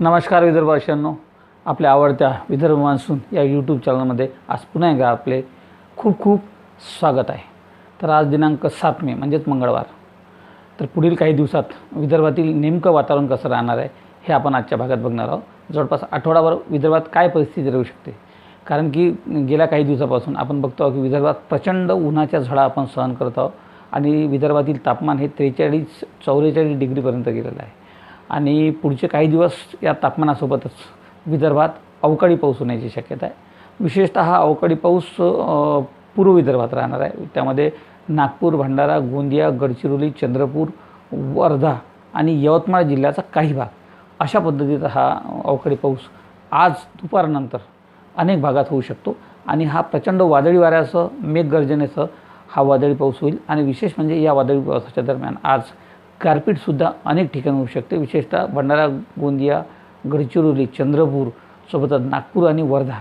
नमस्कार विदर्भाशांनो आपल्या आवडत्या विदर्भ मान्सून या यूट्यूब चॅनलमध्ये आज पुन्हा एकदा आपले खूप खूप स्वागत आहे. तर आज दिनांक सात मे म्हणजेच मंगळवार. तर पुढील काही दिवसात विदर्भातील नेमकं वातावरण कसं राहणार आहे हे आपण आजच्या भागात बघणार आहोत. जवळपास आठवडाभर विदर्भात काय परिस्थिती राहू शकते कारण की गेल्या काही दिवसापासून आपण बघतो आहोत की विदर्भात प्रचंड उन्हाच्या झळा आपण सहन करत आहोत आणि विदर्भातील तापमान हे त्रेचाळीस चौवेचाळीस डिग्रीपर्यंत गेलेलं आहे. आणि पुढचे काही दिवस या तापमानासोबतच विदर्भात अवकाळी पाऊस होण्याची शक्यता आहे. विशेषतः हा अवकाळी पाऊस पूर्व विदर्भात राहणार आहे. त्यामध्ये नागपूर भंडारा गोंदिया गडचिरोली चंद्रपूर वर्धा आणि यवतमाळ जिल्ह्याचा काही भाग अशा पद्धतीचा हा अवकाळी पाऊस आज दुपारनंतर अनेक भागात होऊ शकतो. आणि हा प्रचंड वादळी वाऱ्यासह मेघगर्जनेसह हा वादळी पाऊस होईल. आणि विशेष म्हणजे या वादळी पावसाच्या दरम्यान आज गारपीटसुद्धा अनेक ठिकाणी होऊ शकते. विशेषतः भंडारा गोंदिया गडचिरोली चंद्रपूर सोबतच नागपूर आणि वर्धा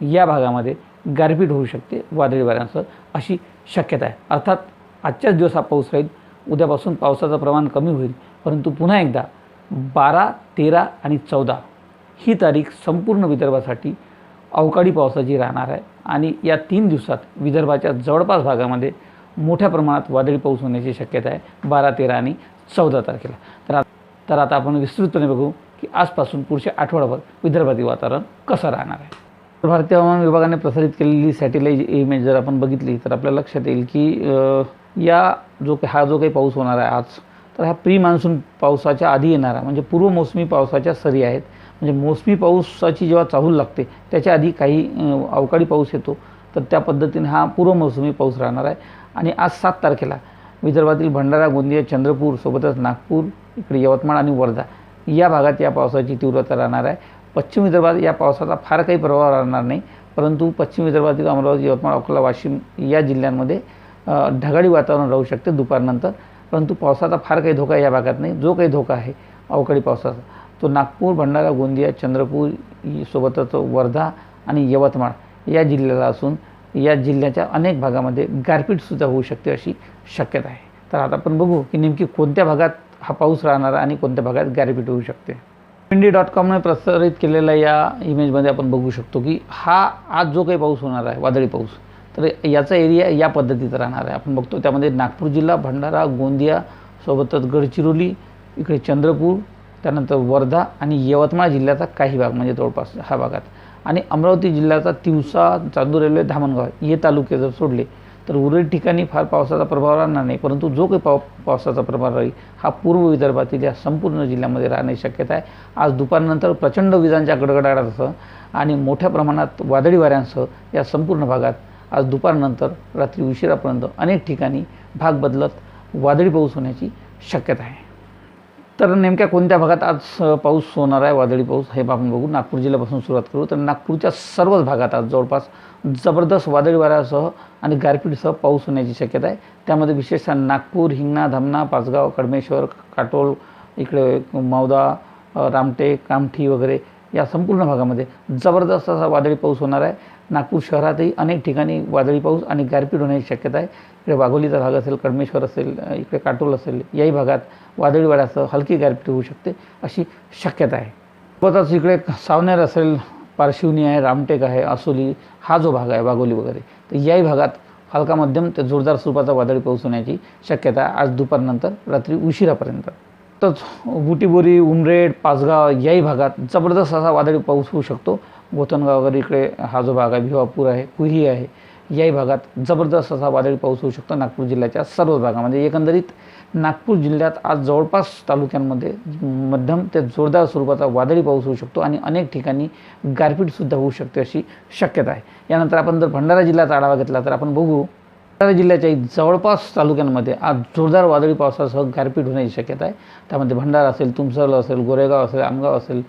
या भागामध्ये गारपीट होऊ शकते वादळी वाऱ्यांसह अशी शक्यता आहे. अर्थात आजच्याच दिवस हा पाऊस राहील. उद्यापासून पावसाचं प्रमाण कमी होईल. परंतु पुन्हा एकदा बारा तेरा आणि चौदा ही तारीख संपूर्ण विदर्भासाठी अवकाळी पावसाची राहणार आहे. आणि या तीन दिवसात विदर्भाच्या जवळपास भागामध्ये मोठ्या प्रमाणात वादळी पाऊस होण्याची शक्यता आहे. बारा तेरा आणि चौदा तारखेला. तर तर आता आपण विस्तृतपणे बघू की आजपासून पुढच्या आठवड्याभर विदर्भातील वातावरण कसं राहणार आहे. भारतीय हवामान विभागाने प्रसारित केलेली सॅटेलाईट इमेज जर आपण बघितली तर आपल्या लक्षात येईल की या जो काही हा जो काही पाऊस होणार आहे आज तर हा प्री मान्सून पावसाच्या आधी येणारा म्हणजे पूर्व मोसमी पावसाच्या सरी आहेत. म्हणजे मोसमी पाऊसाची जेव्हा चाहूल लागते त्याच्या आधी काही अवकाळी पाऊस येतो तर त्या पद्धतीने हा पूर्वमोसमी पाऊस राहणार आहे. आणि आज सात तारखेला विदर्भातील भंडारा गोंदिया चंद्रपूर सोबतच नागपूर इकडे यवतमाळ आणि वर्धा या भागात या पावसाची तीव्रता राहणार आहे. पश्चिम विदर्भात या पावसाचा फार काही प्रभाव राहणार नाही परंतु पश्चिम विदर्भातील अमरावती यवतमाळ अकोला वाशिम या जिल्ह्यांमध्ये ढगाळी वातावरण राहू शकते दुपारनंतर परंतु पावसाचा फार काही धोका या भागात नाही. जो काही धोका आहे अवकाळी पावसाचा. तो नागपूर भंडारा गोंदिया चंद्रपूर सोबतच वर्धा आणि यवतमाळ या जिल्ह्याला असून या जिल्ह्याच्या अनेक भागामध्ये गारपीटसुद्धा होऊ शकते अशी शक्यता आहे. तर आता आपण बघू की नेमकी कोणत्या भागात हा पाऊस राहणार आणि कोणत्या भागात गारपीट होऊ शकते. इंडी डॉट कॉमने प्रसारित केलेल्या या इमेजमध्ये आपण बघू शकतो की हा आज जो काही पाऊस होणार आहे वादळी पाऊस तर याचा एरिया या पद्धतीचा राहणार आहे. आपण बघतो त्यामध्ये नागपूर जिल्हा भंडारा गोंदिया सोबतच गडचिरोली इकडे चंद्रपूर त्यानंतर वर्धा आणि यवतमाळ जिल्ह्याचा काही भाग म्हणजे जवळपास ह्या भागात. आणि अमरावती जिल्ह्याचा तिवसा चांदूर रेल्वे धामणगाव हे तालुके जर सोडले तर उर्वरित ठिकाणी फार पावसाचा प्रभाव राहणार नाही. परंतु जो काही पाव पावसाचा प्रभाव राहील हा पूर्व विदर्भातील या संपूर्ण जिल्ह्यामध्ये राहण्याची शक्यता आहे. आज दुपारनंतर प्रचंड विजांच्या गडगडाटासह आणि मोठ्या प्रमाणात वादळी वाऱ्यांसह या संपूर्ण भागात आज दुपारनंतर रात्री उशिरापर्यंत अनेक ठिकाणी भाग बदलत वादळी पाऊस होण्याची शक्यता आहे. तर नेमक्या कोणत्या भागात आज पाऊस होणार आहे? वादळी पाऊस हे आपण बघू. नागपूर जिल्ह्यापासून सुरुवात करू. तर नागपूरच्या सर्वच भागात आज जवळपास जबरदस्त वादळी वाऱ्यासह आणि गारपीटसह पाऊस होण्याची शक्यता आहे. त्यामध्ये विशेषतः नागपूर हिंगणा धामणा पाचगाव कडमेश्वर काटोल इकडे मौदा रामटेक कामठी वगैरे या संपूर्ण भागामध्ये जबरदस्त असा वादळी पाऊस होणार आहे. नागपूर शहरातही अनेक ठिकाणी वादळी पाऊस आणि गारपीट होण्याची शक्यता आहे. इकडे वाघोलीचा भाग असेल कडमेश्वर असेल इकडे काटोल असेल याही भागात वादळी वाऱ्यासह हलकी गारपीट होऊ शकते अशी शक्यता आहे. सोबतच इकडे सावनेर असेल पारशिवनी आहे रामटेक आहे असोली हा जो भाग आहे वाघोली वगैरे तर याही भागात हलका मध्यम ते जोरदार स्वरूपाचा वादळी पाऊस होण्याची शक्यता आहे. आज दुपारनंतर रात्री उशिरापर्यंत. तच बुटीबोरी उमरेड पाचगाव याही भागात जबरदस्त असा वादळी पाऊस होऊ शकतो. गोतनगाव वगैरे इकडे हा जो भाग आहे भिवापूर आहे कुही आहे याही भागात जबरदस्त असा वादळी पाऊस होऊ शकतो नागपूर जिल्ह्याच्या सर्वच भागामध्ये म्हणजे एकंदरीत नागपूर जिल्ह्यात आज जवळपास तालुक्यांमध्ये मध्यम ते जोरदार स्वरूपाचा वादळी पाऊस होऊ शकतो आणि अनेक ठिकाणी गारपीटसुद्धा होऊ शकते अशी शक्यता आहे. यानंतर आपण जर भंडारा जिल्ह्याचा आढावा घेतला तर आपण बघू भंडारा जिल्ह्याच्या जवळपास तालुक्यांमध्ये आज जोरदार वादळी पावसासह गारपीट होण्याची शक्यता आहे. त्यामध्ये भंडारा असेल तुमसर असेल गोरेगाव असेल आमगाव असेल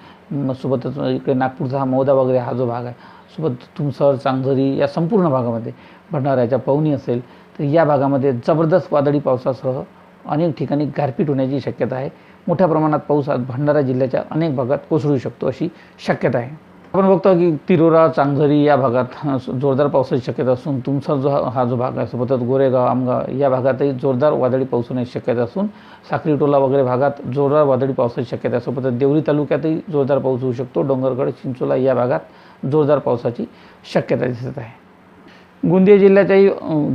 सोबतच इकडे नागपूरचा हा मौदा वगैरे हा जो भाग आहे सोबत तुमसर चांगझरी या संपूर्ण भागामध्ये भंडाऱ्याच्या पवनी असेल तर या भागामध्ये जबरदस्त वादळी पावसासह अनेक ठिकाणी गारपीट होण्याची शक्यता आहे. मोठ्या प्रमाणात पाऊस आज भंडारा जिल्ह्याच्या अनेक भागात कोसळू शकतो अशी शक्यता आहे. आपण बघतो की तिरोरा चांगझरी या भागात जोरदार पावसाची शक्यता असून तुमचा जो हा- हा जो भाग आहे सोबतच गोरेगाव आमगाव या भागातही जोरदार वादळी पाऊस होण्याची शक्यता असून साक्री टोला वगैरे भागात जोरदार वादळी पावसाची शक्यता सोबतच देवरी तालुक्यातही जोरदार पाऊस होऊ शकतो. डोंगरगड चिंचोला या भागात जोरदार पावसाची शक्यता दिसत आहे. गोंदिया जिल्ह्याच्याही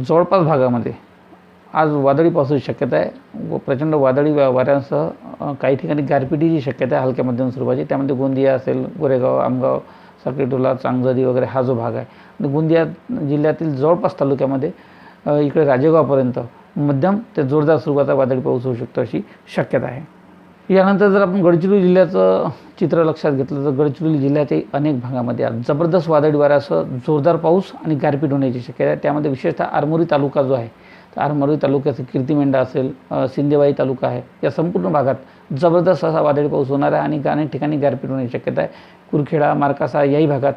जवळपास भागामध्ये आज वादळी पावसाची शक्यता आहे. व प्रचंड वादळी वाऱ्यांसह काही ठिकाणी गारपिटीची शक्यता आहे हलक्या मध्यम स्वरूपाची. त्यामध्ये गोंदिया असेल गोरेगाव आमगाव साक्रीटोला चांगजरी वगैरे हा जो भाग आहे. आणि गोंदिया जिल्ह्यातील जवळपास तालुक्यामध्ये इकडे राजेगावपर्यंत मध्यम ते जोरदार स्वरूपाचा वादळी पाऊस होऊ शकतो अशी शक्यता आहे. यानंतर जर आपण गडचिरोली जिल्ह्याचं चित्र लक्षात घेतलं तर गडचिरोली जिल्ह्यातील अनेक भागामध्ये आज जबरदस्त वादळी वाऱ्यासह जोरदार पाऊस आणि गारपीट होण्याची शक्यता आहे. त्यामध्ये विशेषतः आरमोरी तालुका जो आहे तर आरमरोई तालुक्याचं कीर्तिमेंढा असेल सिंदेवाई तालुका आहे या संपूर्ण भागात जबरदस्त असा वादळी पाऊस होणार आहे आणि अनेक ठिकाणी गारपीट होण्याची शक्यता आहे. कुरखेडा मार्कासा याही भागात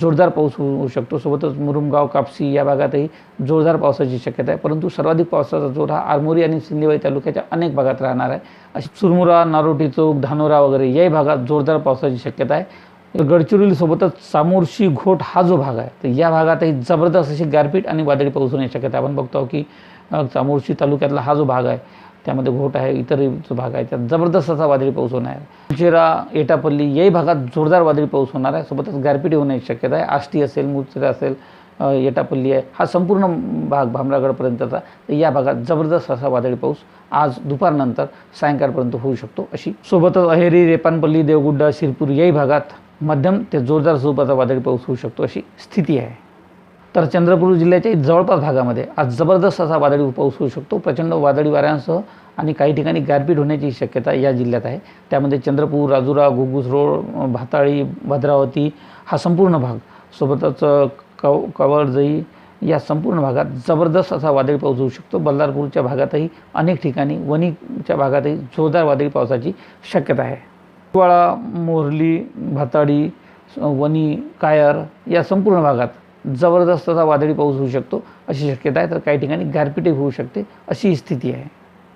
जोरदार पाऊस होऊ शकतो. सोबतच मुरुमगाव कापसी या भागातही जोरदार पावसाची शक्यता आहे. परंतु सर्वाधिक पावसाचा जोर हा आरमोरी आणि सिंदेवाई तालुक्याच्या अनेक भागात राहणार आहे. अशी चुरमुरा नारोटी चौक धानोरा वगैरे याही भागात जोरदार पावसाची शक्यता आहे. गडचिरोलीसोबतच सामोर्शी घोट हा जो भाग आहे तर या भागातही जबरदस्त अशी गारपीट आणि वादळी पाऊस होण्याची शक्यता आहे. आपण बघतो की चामोर्शी तालुक्यातला हा जो भाग आहे त्यामध्ये घोट आहे इतरही जो भाग आहे त्यात जबरदस्त असा वादळी पाऊस होणार आहे. चिरा एटापल्ली याही भागात जोरदार वादळी पाऊस होणार आहे. सोबतच गारपीट होण्याची शक्यता आहे. आष्टी असेल मुचरा असेल येटापल्ली एटापल्ली आहे हा संपूर्ण भाग भामरागडपर्यंतचा या भागात जबरदस्त असा वादळी पाऊस आज दुपारनंतर सायंकाळपर्यंत होऊ शकतो. अशी सोबतच अहेरी रेपानपल्ली देवगुड्डा शिरपूर याही भागात मध्यम ते जोरदार स्वरूपाचा वादळी पाऊस होऊ शकतो अशी स्थिती आहे. तर चंद्रपूर जिल्ह्याच्या जवळपास भागामध्ये आज जबरदस्त असा वादळी पाऊस होऊ शकतो. प्रचंड वादळी वाऱ्यांसह आणि काही ठिकाणी गारपीट होण्याची शक्यता या जिल्ह्यात आहे. त्यामध्ये चंद्रपूर राजुरा घुगुस रोड भाताळी भद्रावती हा संपूर्ण भाग सोबतच कव कवळजई या संपूर्ण भागात जबरदस्त असा वादळी पाऊस होऊ शकतो. बल्लारपूरच्या भागातही अनेक ठिकाणी वणीच्या भागातही जोरदार वादळी पावसाची शक्यता आहे. हिवाळा मोरली भाताडी वणी कायर या संपूर्ण भागात जबरदस्त असा वादळी पाऊस होऊ शकतो अशी शक्यता आहे. तर काही ठिकाणी गारपीटही होऊ शकते अशी ही स्थिती आहे.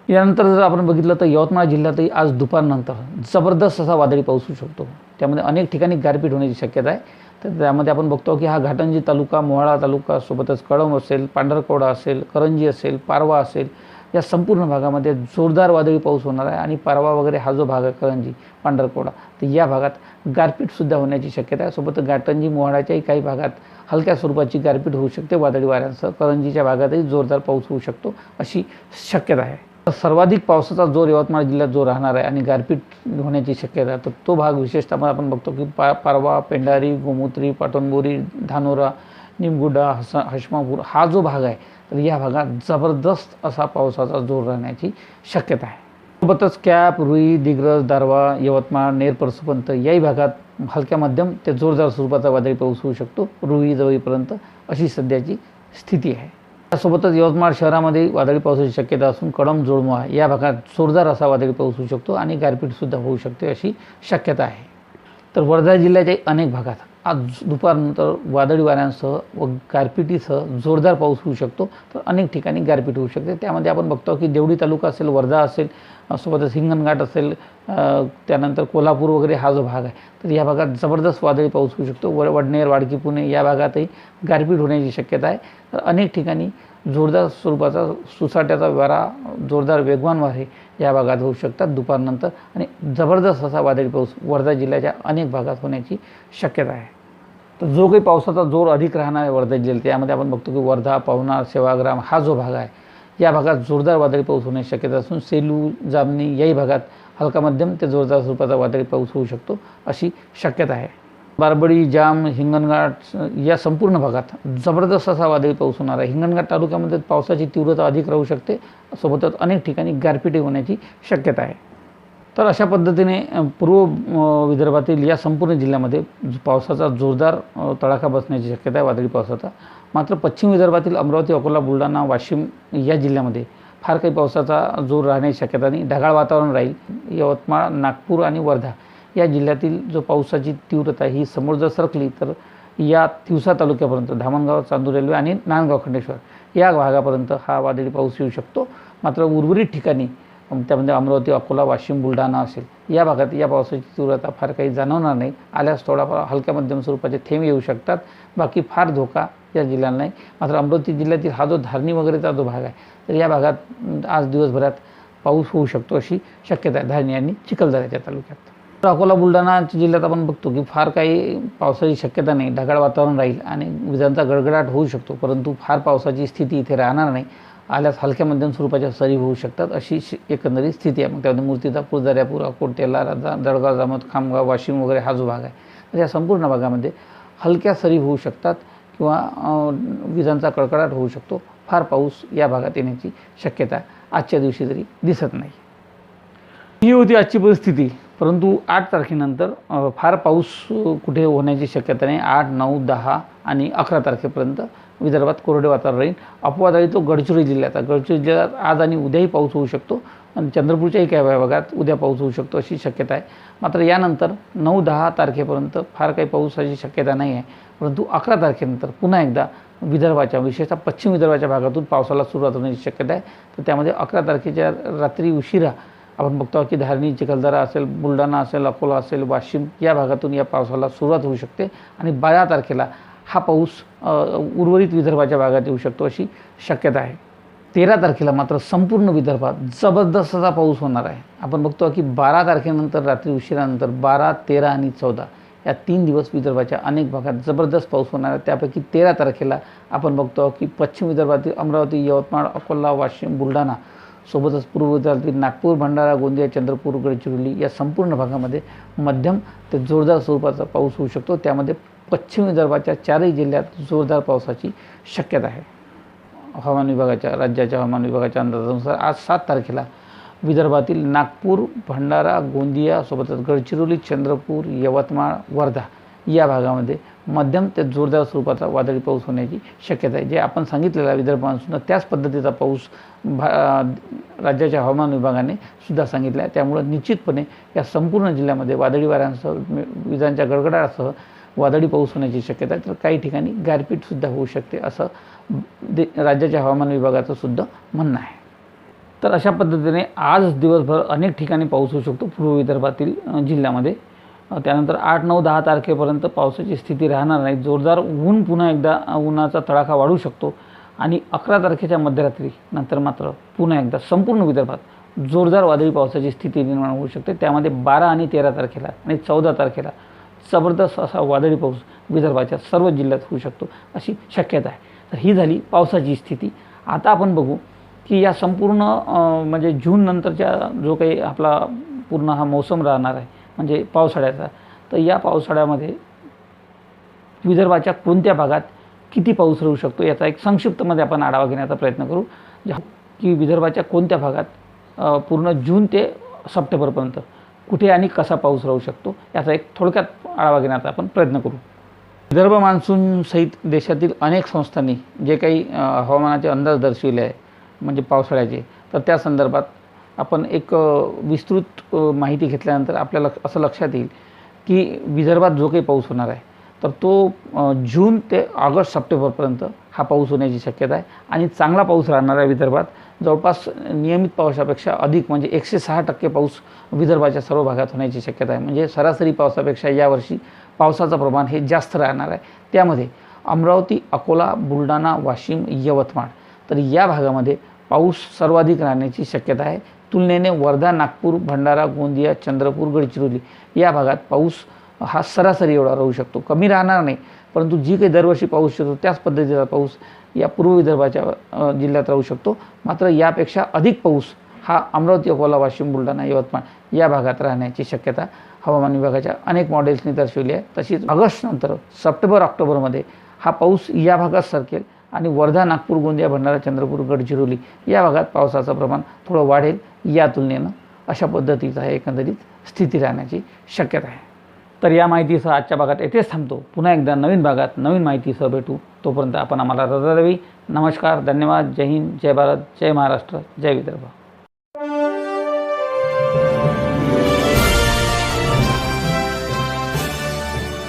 यानंतर जर आपण बघितलं तर यवतमाळ जिल्ह्यातही आज दुपारनंतर जबरदस्त असा वादळी पाऊस होऊ शकतो. त्यामध्ये अनेक ठिकाणी गारपीट होण्याची शक्यता आहे. तर त्यामध्ये आपण बघतो की हा घाटंजी तालुका मोहाळा तालुका सोबतच कळंब असेल पांढरकवडा असेल करंजी असेल पारवा असेल या संपूर्ण भागामध्ये जोरदार वादळी पाऊस होणार आहे. आणि पारवा वगैरे हा जो भाग आहे करंजी पांढरकोडा तर या भागात गारपीटसुद्धा होण्याची शक्यता आहे. सोबत घाटंजी मोहाळाच्याही काही भागात हलक्या स्वरूपाची गारपीट होऊ शकते. वादळी वाऱ्यांसह करंजीच्या भागातही जोरदार पाऊस होऊ शकतो अशी शक्यता आहे. सर्वाधिक पावसाचा जोर यवतमाळ जिल्ह्यात जो राहणार आहे आणि गारपीट होण्याची शक्यता आहे तर तो भाग विशेषतः आपण बघतो की पा पारवा पेंढारी गोमूत्री पाटणबोरी धानोरा निमगुडा हस हशमापूर हा जो भाग आहे तर या भागात जबरदस्त असा पावसाचा जोर राहण्याची शक्यता आहे. सोबतच कॅप रुई दिग्रज दारवा यवतमाळ नेर परसुपंत याही भागात हलक्या मध्यम ते जोरदार स्वरूपाचा वादळी पाऊस होऊ शकतो रुई जवळीपर्यंत अशी सध्याची स्थिती आहे. त्यासोबतच यवतमाळ शहरामध्ये वादळी पावसाची शक्यता असून कडम जोडमुळा या भागात जोरदार असा वादळी पाऊस होऊ शकतो आणि गारपीटसुद्धा होऊ शकते अशी शक्यता आहे. तर वर्धा जिल्ह्याच्या अनेक भागात आज दुपारनंतर वादळी वाऱ्यांसह व गारपिटीसह जोरदार पाऊस होऊ शकतो. तर अनेक ठिकाणी गारपीट होऊ शकते. त्यामध्ये आपण बघतो की देवडी तालुका असेल वर्धा असेल सोबतच हिंगणघाट असेल त्यानंतर कोल्हापूर वगैरे हा जो भाग आहे. तर या भागात जबरदस्त वादळी पाऊस होऊ शकतो. व वडनेर वाडकी पुणे या भागातही गारपीट होण्याची शक्यता आहे. तर अनेक ठिकाणी जोरदार स्वरूपाचा सुसाट्याचा वारा जोरदार वेगवान वारे या भागात होऊ शकतात दुपारनंतर. आणि जबरदस्त असा वादळी पाऊस वर्धा जिल्ह्याच्या अनेक भागात होण्याची शक्यता आहे. तर जो काही पावसाचा जोर अधिक राहणार आहे वर्धा जिल्ह्यात त्यामध्ये आपण बघतो की वर्धा पवनार सेवाग्राम हा जो भाग आहे या भागात जोरदार वादळी पाऊस होण्याची शक्यता असून सेलू जामणी याही भागात हलका मध्यम ते जोरदार स्वरूपाचा वादळी पाऊस होऊ शकतो अशी शक्यता आहे. बारबडी जाम हिंगणघाट या संपूर्ण भागात जबरदस्त असा वादळी पाऊस होणार आहे. हिंगणघाट तालुक्यामध्ये पावसाची तीव्रता अधिक राहू शकते. सोबतच अनेक ठिकाणी गारपिटी होण्याची शक्यता आहे. तर अशा पद्धतीने पूर्व विदर्भातील या संपूर्ण जिल्ह्यामध्ये पावसाचा जोरदार तडाखा बसण्याची शक्यता आहे वादळी पावसाचा. मात्र पश्चिम विदर्भातील अमरावती अकोला बुलढाणा वाशिम या जिल्ह्यामध्ये फार काही पावसाचा जोर राहण्याची शक्यता नाही. ढगाळ वातावरण राहील. यवतमाळ नागपूर आणि वर्धा या जिल्ह्यातील जो पावसाची तीव्रता ही समोर जर सरकली तर या तिवसा तालुक्यापर्यंत धामणगाव चांदूर रेल्वे आणि नांदगाव खंडेश्वर या भागापर्यंत हा वादळी पाऊस येऊ शकतो. मात्र उर्वरित ठिकाणी त्यामध्ये अमरावती अकोला वाशिम बुलढाणा असेल. या भागात या पावसाची तीव्रता फार काही जाणवणार नाही. आल्यास थोडाफार हलक्या मध्यम स्वरूपाचे थेंब येऊ शकतात. बाकी फार धोका या जिल्ह्याला नाही. मात्र अमरावती जिल्ह्यातील हा जो धारणी वगैरेचा जो भाग आहे तर या भागात आज दिवसभरात पाऊस होऊ शकतो अशी शक्यता आहे. धारणी आणि चिखलदऱ्याच्या तालुक्यात. तर अकोला बुलढाणा जिल्ह्यात आपण बघतो की फार काही पावसाची शक्यता नाही. ढगाळ वातावरण राहील आणि विजांचा गडगडाट होऊ शकतो. परंतु फार पावसाची स्थिती इथे राहणार नाही. आल्यास हलक्या मध्यम स्वरूपाच्या सरी होऊ शकतात. अशी एकंदरीत स्थिती आहे. मग त्यामध्ये मूर्तिजापूर दर्यापूर अकोटेला राजा दडगाव जामत खामगाव वाशिम वगैरे हा जो भाग आहे. तर या संपूर्ण भागामध्ये हलक्या सरी होऊ शकतात किंवा विजांचा कडकडाट होऊ शकतो. फार पाऊस या भागात येण्याची शक्यता आजच्या दिवशी तरी दिसत नाही. ही होती आजची परिस्थिती. परंतु आठ तारखेनंतर फार पाऊस कुठे होण्याची शक्यता नाही. आठ नऊ दहा आणि अकरा तारखेपर्यंत विदर्भात कोरडे वातावरण राहील. अपवाद आहे तो गडचिरोली जिल्ह्यात. गडचिरोली जिल्ह्यात आज आणि उद्याही पाऊस होऊ शकतो आणि चंद्रपूरच्याही काही भागात उद्या पाऊस होऊ शकतो अशी शक्यता आहे. मात्र यानंतर नऊ दहा तारखेपर्यंत फार काही पाऊसाची शक्यता नाही आहे. परंतु अकरा तारखेनंतर पुन्हा एकदा विदर्भाच्या विशेषतः पश्चिम विदर्भाच्या भागातून पावसाला सुरुवात होण्याची शक्यता आहे. तर त्यामध्ये अकरा तारखेच्या रात्री उशिरा आपण बघतो की धारणी चिखलदरा असेल बुलढाणा असेल अकोला असेल वाशिम या भागातून या पावसाला सुरुवात होऊ शकते आणि बारा तारखेला हा पाऊस उर्वरित विदर्भाच्या भागात येऊ शकतो अशी शक्यता आहे. तेरा तारखेला मात्र संपूर्ण विदर्भात जबरदस्त असा पाऊस होणार आहे. आपण बघतो की बारा तारखेनंतर रात्री उशिरानंतर बारा तेरा आणि चौदा या तीन दिवस विदर्भाच्या अनेक भागात जबरदस्त पाऊस होणार आहे. त्यापैकी तेरा तारखेला आपण बघतो की पश्चिम विदर्भातील अमरावती यवतमाळ अकोला वाशिम बुलढाणा सोबतच पूर्व विदर्भातील नागपूर भंडारा गोंदिया चंद्रपूर गडचिरोली या संपूर्ण भागामध्ये मध्यम ते जोरदार स्वरूपाचा पाऊस होऊ शकतो. त्यामध्ये पश्चिम विदर्भाच्या चारही जिल्ह्यात जोरदार पावसाची शक्यता आहे. हवामान विभागाच्या राज्याच्या हवामान विभागाच्या अंदाजानुसार आज सात तारखेला विदर्भातील नागपूर भंडारा गोंदिया सोबतच गडचिरोली चंद्रपूर यवतमाळ वर्धा या भागामध्ये मध्यम ते जोरदार स्वरूपाचा वादळी पाऊस होण्याची शक्यता आहे. जे आपण सांगितलेला विदर्भ मान्सून त्याच पद्धतीचा पाऊस भा राज्याच्या हवामान विभागाने सुद्धा सांगितला आहे. त्यामुळं निश्चितपणे या संपूर्ण जिल्ह्यामध्ये वादळी वाऱ्यांसह विजांच्या गडगडासह वादळी पाऊस होण्याची शक्यता आहे. तर काही ठिकाणी गारपीटसुद्धा होऊ शकते असं दे राज्याच्या हवामान विभागाचं सुद्धा म्हणणं आहे. तर अशा पद्धतीने आज दिवसभर अनेक ठिकाणी पाऊस होऊ शकतो. पूर्व विदर्भातील जिल्ह्यामध्ये त्यानंतर आठ नऊ दहा तारखेपर्यंत पावसाची स्थिती राहणार नाही. जोरदार ऊन पुन्हा एकदा उन्हाचा तडाखा वाढू शकतो. आणि अकरा तारखेच्या मध्यरात्री नंतर मात्र पुन्हा एकदा संपूर्ण विदर्भात जोरदार वादळी पावसाची स्थिती निर्माण होऊ शकते. त्यामध्ये बारा आणि तेरा तारखेला आणि चौदा तारखेला जबरदस्त असा वादळी पाऊस विदर्भाच्या सर्व जिल्ह्यात होऊ शकतो अशी शक्यता आहे. तर ही झाली पावसाची स्थिती. आता आपण बघू की या संपूर्ण म्हणजे जून नंतरच्या जो काही आपला पूर्ण हा मौसम राहणार आहे म्हणजे पावसाळ्याचा. तर या पावसाळ्यामध्ये विदर्भाच्या कोणत्या भागात किती पाऊस राहू शकतो याचा एक संक्षिप्तमध्ये आपण आढावा घेण्याचा प्रयत्न करू. की विदर्भाच्या कोणत्या भागात पूर्ण जून ते सप्टेंबरपर्यंत कुठे आणि कसा पाऊस राहू शकतो याचा एक थोडक्यात आढावा घेण्याचा आपण प्रयत्न करू. विदर्भ मान्सून सहित देशातील अनेक संस्थांनी जे काही हवामानाचे अंदाज दर्शविले आहे म्हणजे पावसाळ्याचे तर त्या संदर्भात आपण एक विस्तृत माहिती घेतल्यानंतर आपल्याला असं लक्षात येईल की विदर्भात जो काही पाऊस होणार आहे तर तो जून ते ऑगस्ट सप्टेंबरपर्यंत हा पाऊस होण्याची शक्यता आहे आणि चांगला पाऊस राहणार आहे विदर्भात. जवळपास नियमित पावसापेक्षा अधिक म्हणजे एकशे सहा टक्के पाऊस विदर्भाच्या सर्व भागात होण्याची शक्यता आहे. म्हणजे सरासरी पावसापेक्षा यावर्षी पावसाचं प्रमाण हे जास्त राहणार आहे. त्यामध्ये अमरावती अकोला बुलढाणा वाशिम यवतमाळ तर या भागामध्ये पाऊस सर्वाधिक राहण्याची शक्यता आहे. तुलनेने वर्धा नागपूर भंडारा गोंदिया चंद्रपूर गडचिरोली या भागात पाऊस हा सरासरी एवढा राहू शकतो. कमी राहणार नाही परंतु जी काही दरवर्षी पाऊस येतो त्याच पद्धतीचा पाऊस या पूर्व विदर्भाच्या जिल्ह्यात राहू शकतो. मात्र यापेक्षा अधिक पाऊस हा अमरावती अकोला वाशिम बुलढाणा यवतमाळ या भागात राहण्याची शक्यता हवामान विभागाच्या अनेक मॉडेल्सनी दर्शवली आहे. तशीच ऑगस्टनंतर सप्टेंबर ऑक्टोबरमध्ये हा पाऊस या भागात सरकेल. आणि वर्धा नागपूर गोंदिया भंडारा चंद्रपूर गडचिरोली या भागात पावसाचं प्रमाण थोडं वाढेल या तुलनेनं अशा पद्धतीचा आहे एकंदरीत स्थिती राहण्याची शक्यता आहे. तर या माहितीसह आजच्या भागात येथेच थांबतो. पुन्हा एकदा नवीन भागात नवीन माहितीसह भेटू. तोपर्यंत आपण आम्हाला रजा द्यावी. नमस्कार धन्यवाद. जय हिंद जय भारत जय महाराष्ट्र जय विदर्भ.